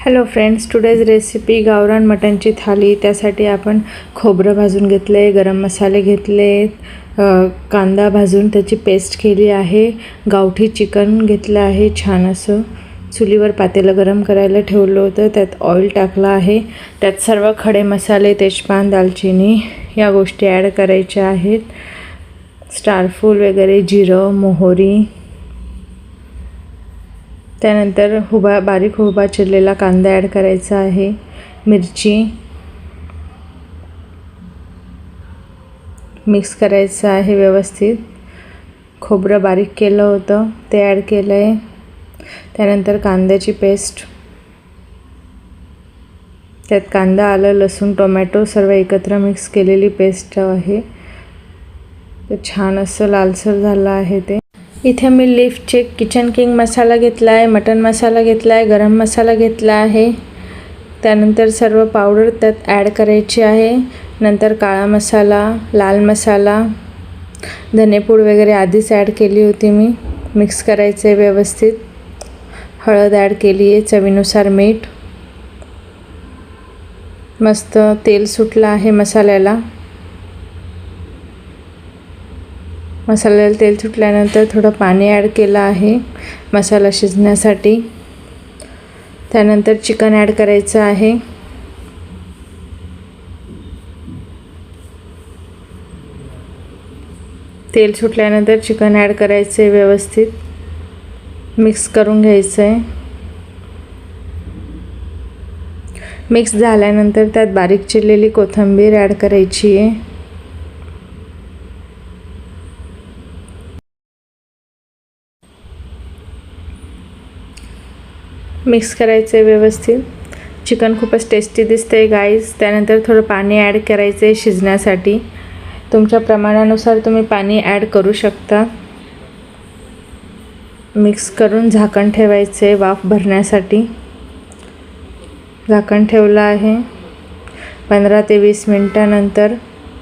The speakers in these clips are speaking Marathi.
हॅलो फ्रेंड्स टुडेज रेसिपी गावरान मटणची थाली. त्यासाठी आपण खोबरं भाजून घेतलं आहे गरम मसाले घेतले कांदा भाजून त्याची पेस्ट केली आहे गावठी चिकन घेतलं आहे छान असं. चुलीवर पातेलं गरम करायला ठेवलं होतं त्यात ऑइल टाकलं आहे. त्यात सर्व खडे मसाले तेजपान दालचिनी या गोष्टी ॲड करायच्या आहेत. स्टारफूल वगैरे जिरं मोहरी त्यानंतर हुबा बारीक हुबा चिरलेला कांदा ॲड करायचा आहे. मिरची मिक्स करायचं आहे व्यवस्थित. खोबरं बारीक केलं होतं ते ॲड केलं आहे त्यानंतर कांद्याची पेस्ट त्यात कांदा आलं लसूण टोमॅटो सर्व एकत्र मिक्स केलेली पेस्ट आहे. तर छान असं लालसर झालं आहे ते. इथे मी लिफ्टचे किचन किंग मसाला घेतला आहे मटन मसाला घेतला आहे गरम मसाला घेतला आहे. त्यानंतर सर्व पावडर त्यात ॲड करायची आहे. नंतर काळा मसाला लाल मसाला धनेपूड वगैरे आधीच ॲड केली होती मी. मिक्स करायचं आहे व्यवस्थित. हळद ॲड केली आहे चवीनुसार मीठ. मस्त तेल सुटलं आहे मसाल्याला. मसाल्याला तेल सुटल्यानंतर थोडं पाणी ॲड केलं आहे मसाला शिजण्यासाठी. त्यानंतर चिकन ॲड करायचं आहे. तेल सुटल्यानंतर चिकन ॲड करायचं आहे व्यवस्थित. मिक्स करून घ्यायचं आहे मिक्स झाल्यानंतर त्यात बारीक चिरलेली कोथिंबीर ॲड करायची आहे मिक्स करायचं आहे व्यवस्थित. चिकन खूपच टेस्टी दिसतं आहे गाईज त्यानंतर थोडं पाणी ॲड करायचं आहे शिजण्यासाठी. तुमच्या प्रमाणानुसार तुम्ही पाणी ॲड करू शकता. मिक्स करून झाकण ठेवायचं आहे वाफ भरण्यासाठी. झाकण ठेवलं आहे. पंधरा ते वीस मिनटानंतर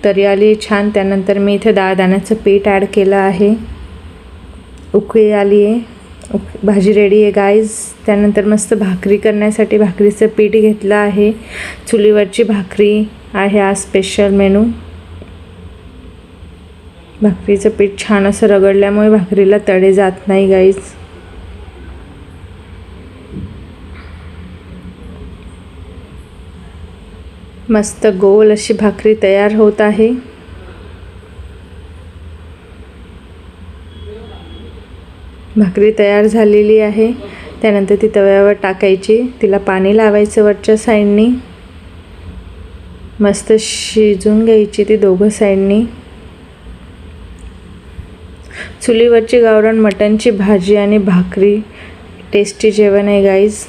तरी आली छान. त्यानंतर मी इथे दाळदाण्याचं पीठ ॲड केलं आहे. उकळी आली आहे ओके. भाजी रेडी आहे गाईज त्यानंतर मस्त भाकरी करण्यासाठी भाकरीचं पीठ घेतलं आहे. चुलीवरची भाकरी आहे आज स्पेशल मेनू भाकरीचं पीठ छान असं रगडल्यामुळे भाकरीला तडे जात नाही गाईज मस्त गोल अशी भाकरी तयार होत आहे. भाकरी तयार झालेली आहे. त्यानंतर ती तव्यावर टाकायची. तिला पाणी लावायचं वरच्या साईडनी. मस्त शिजून घ्यायची ती दोघं साईडनी. चुलीवरची गावरान मटणची भाजी आणि भाकरी. टेस्टी जेवण आहे गाईज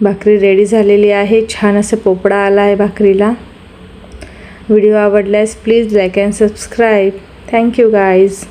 भाकरी रेडी झालेली आहे. छान असं पोपडा आला आहे भाकरीला. व्हिडिओ आवडल्यास please like and subscribe thank you guys